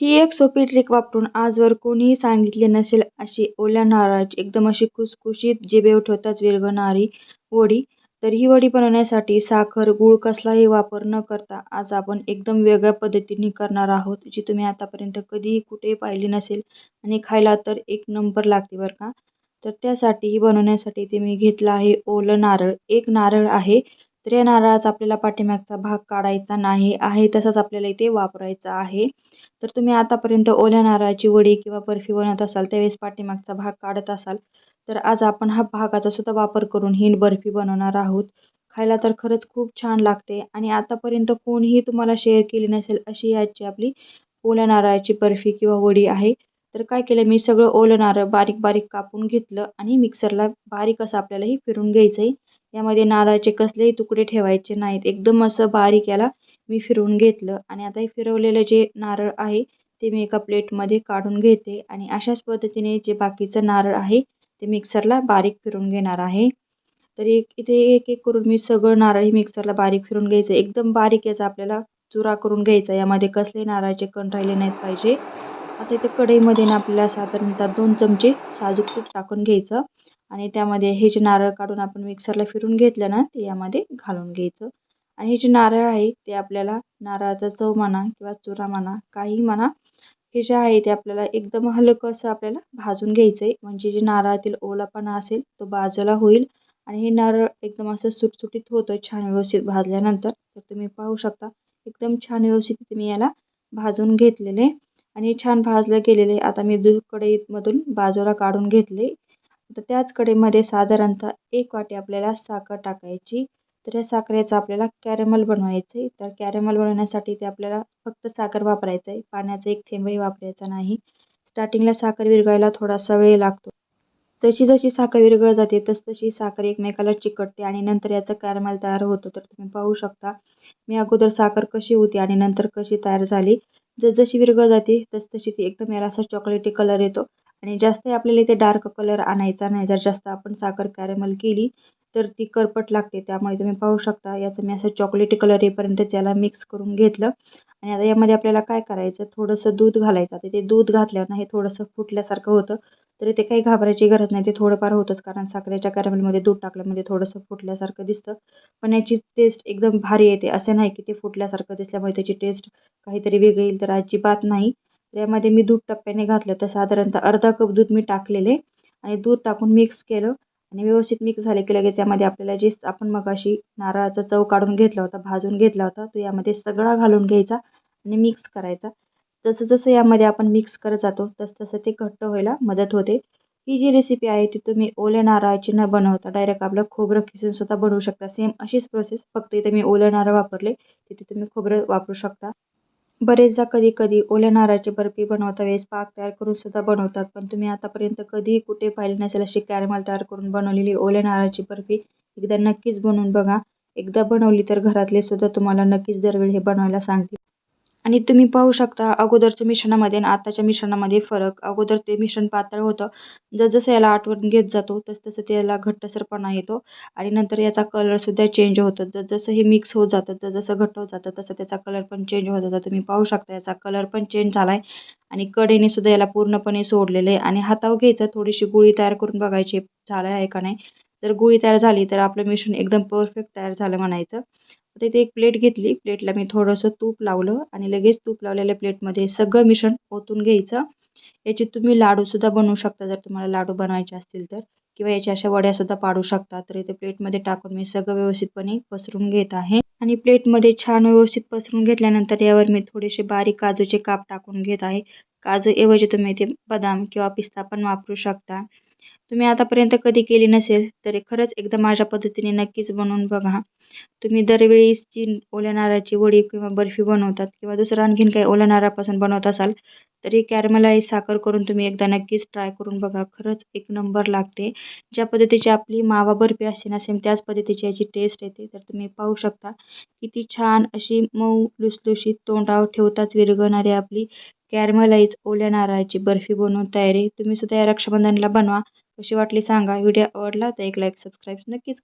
ही एक सोपी ट्रिक वापरून आजवर कोणीही सांगितले नसेल अशी ओल्या नारळाची एकदम अशी खुसखुशीत जिभे उठवताच विरघळणारी वडी तर ही वडी बनवण्यासाठी साखर गूळ कसलाही वापर न करता आज आपण एकदम वेगळ्या पद्धतीने करणार आहोत जी तुम्ही आतापर्यंत कधीही कुठेही पाहिली नसेल आणि खायला तर एक नंबर लागते बरं का? तर त्यासाठी ही बनवण्यासाठी ते मी घेतलं आहे ओलं नारळ. एक नारळ आहे तर या नारळाचा आपल्याला पाठीमागचा भाग काढायचा नाही आहे तसाच आपल्याला इथे वापरायचा आहे. तर तुम्ही आतापर्यंत ओल्या नारळाची वडी किंवा बर्फी बनवत असाल त्यावेळेस पाठीमागचा भाग काढत असाल तर आज आपण हा भागाचा सुद्धा वापर करून ही बर्फी बनवणार आहोत. खायला तर खरंच खूप छान लागते आणि आतापर्यंत कोणीही तुम्हाला शेअर केली नसेल अशी याची आपली ओल्या नारळाची बर्फी किंवा वडी आहे. तर काय केलं मी सगळं ओलं नारळ बारीक बारीक कापून घेतलं आणि मिक्सरला बारीक असं आपल्याला फिरून घ्यायचं आहे यामध्ये नारळाचे कसलेही तुकडे ठेवायचे नाहीत. एकदम असं बारीक याला मी फिरवून घेतलं आणि आता हे फिरवलेलं जे नारळ आहे ते मी एका प्लेटमध्ये काढून घेते आणि अशाच पद्धतीने जे बाकीचं नारळ आहे ते मिक्सरला बारीक फिरून घेणार आहे. तर एक इथे एक एक करून मी सगळं नारळ मिक्सरला बारीक फिरून घ्यायचं. एकदम बारीक याचा आपल्याला चुरा करून घ्यायचा. यामध्ये कसले नारळाचे कण राहिले नाहीत पाहिजे. आता इथे कढईमध्ये ना आपल्याला साधारणतः दोन चमचे साजूक तूप टाकून घ्यायचं आणि त्यामध्ये हे जे नारळ काढून आपण मिक्सरला फिरून घेतलं ना ते यामध्ये घालून घ्यायचं. आणि हे जे नारळ आहे ते आपल्याला नारळाचा चव म्हणा किंवा चुरा म्हणा काही म्हणा हे जे आहे ते आपल्याला एकदम हलकं असं आपल्याला भाजून घ्यायचं आहे म्हणजे जे नारळातील ओलापणा असेल तो बाजूला होईल. आणि हे नारळ एकदम असं सुटसुटीत होतं छान व्यवस्थित भाजल्यानंतर तर तुम्ही पाहू शकता एकदम छान व्यवस्थित मी याला भाजून घेतलेले. आणि छान भाजलं गेलेले. आता मी दु कढईमधून बाजूला काढून घेतले. तर त्याच कढईमध्ये साधारणतः एक वाटी आपल्याला साखर टाकायची. तर या साखरेचं आपल्याला कॅरेमल बनवायचं आहे तर कॅरेमल बनवण्यासाठी ते आपल्याला फक्त साखर वापरायचं आहे पाण्याचा एक थेंबही वापरायचा नाही. स्टार्टिंगला साखर विरघळायला थोडासा वेळ लागतो. तशी जशी साखर विरघळ जाते तस तशी साखर एकमेकाला चिकटते आणि नंतर याचं कॅरेमल तयार होतो. तर तुम्ही पाहू शकता मी अगोदर साखर कशी होती आणि नंतर कशी तयार झाली. जसजशी विरघळ जाते तसतशी ती एकदम याला असा चॉकलेटी कलर येतो. आणि जास्त आपल्याला इथे डार्क कलर आणायचा नाही. जर जास्त आपण साखर कॅरेमल केली तर ती करपट लागते. त्यामुळे तुम्ही पाहू शकता याचं मी असं चॉकलेटी कलर येईपर्यंत त्याला मिक्स करून घेतलं. आणि आता यामध्ये आपल्याला काय करायचं? थोडंसं दूध घालायचं. आता ते दूध घातल्यानं हे थोडंसं फुटल्यासारखं होतं. तरी ते काही घाबरायची गरज नाही. ते थोडंफार होतंच. कारण साखरेच्या कॅरेमलमध्ये दूध टाकल्यामध्ये थोडंसं फुटल्यासारखं दिसतं. पण याची टेस्ट एकदम भारी येते. असं नाही की ते फुटल्यासारखं दिसल्यामुळे त्याची टेस्ट काहीतरी वेगळी येईल तर अजिबात नाही. त्यामध्ये मी दूध टप्प्याने घातलं. तर साधारणतः अर्धा कप दूध मी टाकलेले. आणि दूध टाकून मिक्स केलं. आणि व्यवस्थित मिक्स झाले की लगेच यामध्ये आपल्याला जे आपण मगाशी नारळाचा चव काढून घेतला होता भाजून घेतला होता तो यामध्ये सगळा घालून घ्यायचा आणि मिक्स करायचा. जसं जसं यामध्ये आपण मिक्स करत जातो तसं तसं ते घट्ट व्हायला मदत होते. ही जी रेसिपी आहे ती तुम्ही ओल्या नारळाची न बनवता डायरेक्ट आपलं खोबरं खिसून सुद्धा बनवू शकता. सेम अशीच प्रोसेस फक्त इथे मी ओलं नारळ वापरले तिथे तुम्ही खोबरं वापरू शकता. बरेचदा कधी कधी ओल्या नारळाची बर्फी बनवता वेळेस पाक तयार करून सुद्धा बनवतात पण तुम्ही आतापर्यंत कधीही कुठे पाहिले नसेल अशी कॅरमल तयार करून बनवलेली ओल्या नारळाची बर्फी एकदा नक्कीच बनवून बघा. एकदा बनवली तर घरातले सुद्धा तुम्हाला नक्कीच दरवेळी हे बनवायला सांगतील. आणि तुम्ही पाहू शकता अगोदरच्या मिश्रणामध्ये आणि आताच्या मिश्रणामध्ये फरक. अगोदर ते मिश्रण पातळ होतं. जसजसं याला आठवण घेत जातो तसतसं त्याला घट्टसरपणा येतो. आणि नंतर याचा कलरसुद्धा चेंज होतो. जसजसं हे मिक्स होत जातं जसजसं घट्ट होत जातं तसं त्याचा कलर पण चेंज होत जातं. तुम्ही पाहू शकता याचा कलर पण चेंज झाला आहे आणि कडेने सुद्धा याला पूर्णपणे सोडलेलं आहे. आणि हातावर घ्यायचं थोडीशी गुळी तयार करून बघायची. झालं आहे का नाही? जर गुळी तयार झाली तर आपलं मिश्रण एकदम परफेक्ट तयार झालं म्हणायचं. आता इथे एक प्लेट घेतली. प्लेटला मी थोडंसं तूप लावलं आणि लगेच तूप लावलेल्या प्लेटमध्ये सगळं मिश्रण ओतून घ्यायचं. याचे तुम्ही लाडूसुद्धा बनवू शकता जर तुम्हाला लाडू बनवायचे असतील तर. किंवा याच्या अशा वड्यासुद्धा पाडू शकता. तर इथे प्लेटमध्ये टाकून मी सगळं व्यवस्थितपणे पसरून घेत आहे. आणि प्लेटमध्ये छान व्यवस्थित पसरून घेतल्यानंतर यावर मी थोडेसे बारीक काजूचे काप टाकून घेत आहे. काजू ऐवजी तुम्ही इथे बदाम किंवा पिस्ता पण वापरू शकता. तुम्ही आतापर्यंत कधी केली नसेल तरी खरंच एकदा माझ्या पद्धतीने नक्कीच बनवून बघा. तुम्ही दरवेळेस जी ओल्या नारळाची वडी किंवा बर्फी बनवतात किंवा दुसरं आणखीन काही ओल्या नारळापासून बनवत असाल तरी कॅरमलाईज साखर करून तुम्ही एकदा नक्कीच ट्राय करून बघा. खरंच एक नंबर लागते. ज्या पद्धतीची आपली मावा बर्फी असते ना सेम त्याच पद्धतीची याची टेस्ट येते. तर तुम्ही पाहू शकता. किती छान अशी मऊ लुसलुशीत तोंडावर ठेवताच विरघळणारी आपली कॅरमलाईज ओल्या नारळाची बर्फी बनवून तयारी. तुम्ही सुद्धा या रक्षाबंधनला बनवा. कशी वाटली सांगा. व्हिडिओ आवडला तर एक लाईक सबस्क्राईब नक्कीच